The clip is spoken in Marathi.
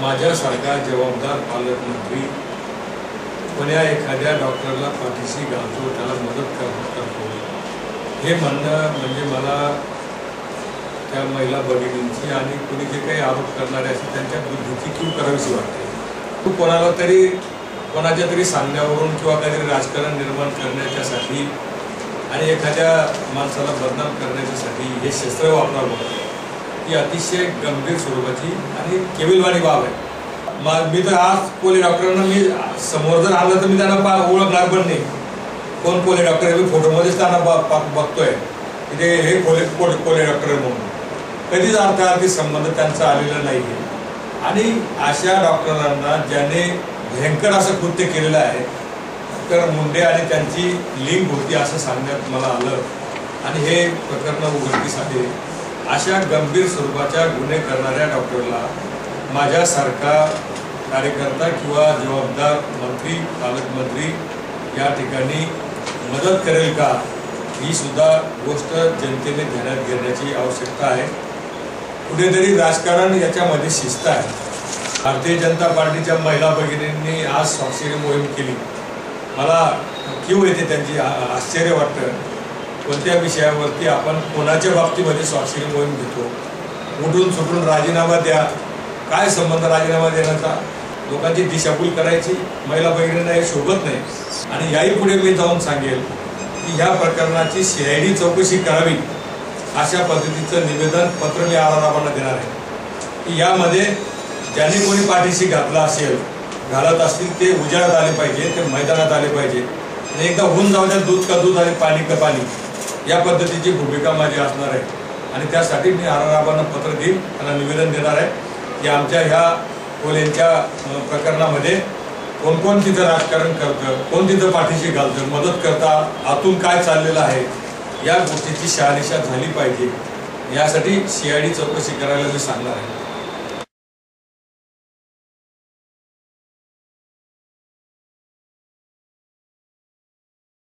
माझ्यासारखा जबाबदार पालकमंत्री कोण्या एखाद्या डॉक्टरला पाठीशी घालतो त्याला मदत करतो. हे म्हणणं म्हणजे मला त्या महिला भगिनींची आणि कुणी जे काही आरोप करणारे असतील त्यांच्या बुद्धीची क्यू करावीशी वाटते. तू कोणाला तरी कोणाच्या तरी सांगण्यावरून किंवा काहीतरी राजकारण निर्माण करण्याच्यासाठी आणि एखाद्या माणसाला बदनाम करण्याच्यासाठी हे शस्त्र वापरावं. ही अतिशय गंभीर स्वरूपाची आणि केविलवाणी बाब आहे. मग मी तर आज कोले डॉक्टरांना मी समोर जर आलं तर मी त्यांना पा ओळखणार पण नाही. कोण कोले डॉक्टर आहे? मी फोटोमध्येच त्यांना ब- ब- बघतोय. की ते हे कोले कोले कोले डॉक्टर आहे म्हणून. कधीच अर्थार्थी संबंध त्यांचा आलेला नाही आहे आणि अशा डॉक्टरांना ज्याने भयंकर असं कृत्य केलेलं आहे तर मुंडे आणि त्यांची लिंक होती असं सांगण्यात मला आलं. आणि हे प्रकरण उघडकीसाठी अशा गंभीर स्वरूपाच्या गुन्हे करणाऱ्या डॉक्टरला माझ्यासारखा कार्यकर्ता किंवा जबाबदार मंत्री पालकमंत्री या ठिकाणी मदत करेल का? ही सुद्धा गोष्ट जनतेने ध्यानात घेण्याची आवश्यकता आहे. कुठेतरी राजकारण याच्यामध्ये शिस्त आहे. भारतीय जनता पार्टीच्या महिला भगिनींनी आज स्वाक्षरी मोहीम केली. मला क्यू येते त्यांची आ- आश्चर्य वाटतं. कोणत्या विषयावरती आपण कोणाच्या बाबतीमध्ये स्वाक्षरी मोहीम घेतो? उठून सुटून राजीनामा द्या. काय संबंध राजीनामा देण्याचा? लोकांची दिशाभूल करायची महिला भगिनींना हे शोभत नाही. आणि याही पुढे मी जाऊन सांगेल की ह्या प्रकरणाची सीआयडी चौकशी करावी अशा पद्धतीचं निवेदन पत्र मी आराराबांना देणार आहे. की यामध्ये ज्यांनी कोणी पाठीशी घातला असेल घालत असतील ते उजाळात आले पाहिजे ते मैदानात आले पाहिजे. आणि एकदा होऊन जाऊ द्या दूध का दूध आणि पाणी का पाणी. या पद्धतीची भूमिका माझी असणार आहे. आणि त्यासाठी मी आराराबांना पत्र देईन त्यांना निवेदन देणार आहे की आमच्या ह्या कोलेंच्या प्रकरणामध्ये कोण कोण तिथं राजकारण करतं कोण तिथं पाठीशी घालतं मदत करता आतून काय चाललेलं आहे या गोष्टीची शहानिशा झाली पाहिजे. यासाठी शी आय डी चौकशी करायला मी सांगणार आहे.